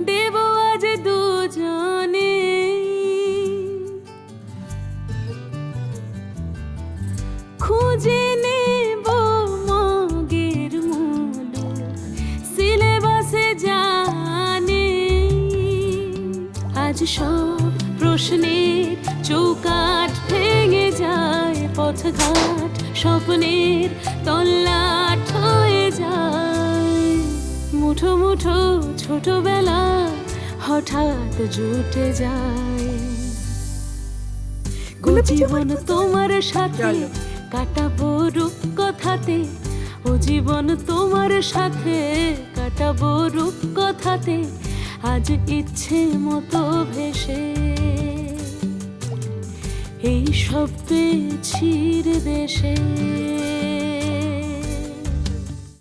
দেব আজ দুজনে। খুঁজে নেব মগের সিলেবাসে জানে। আজ সব প্রশ্নের চৌকাট ভেঙে যায়, পথঘাট স্বপ্নের তল্লাট হয়ে যায়। মুঠো মুঠো ছোটবেলা হঠাৎ জুটে যায়। জীবন তোমার সাথে। কাটাবো রূপ কথাতে ও জীবন তোমার সাথে কাটাবো রূপ কথাতে আজ ইচ্ছে মতো ভেসে। এই সব পেয়েছির দেশে।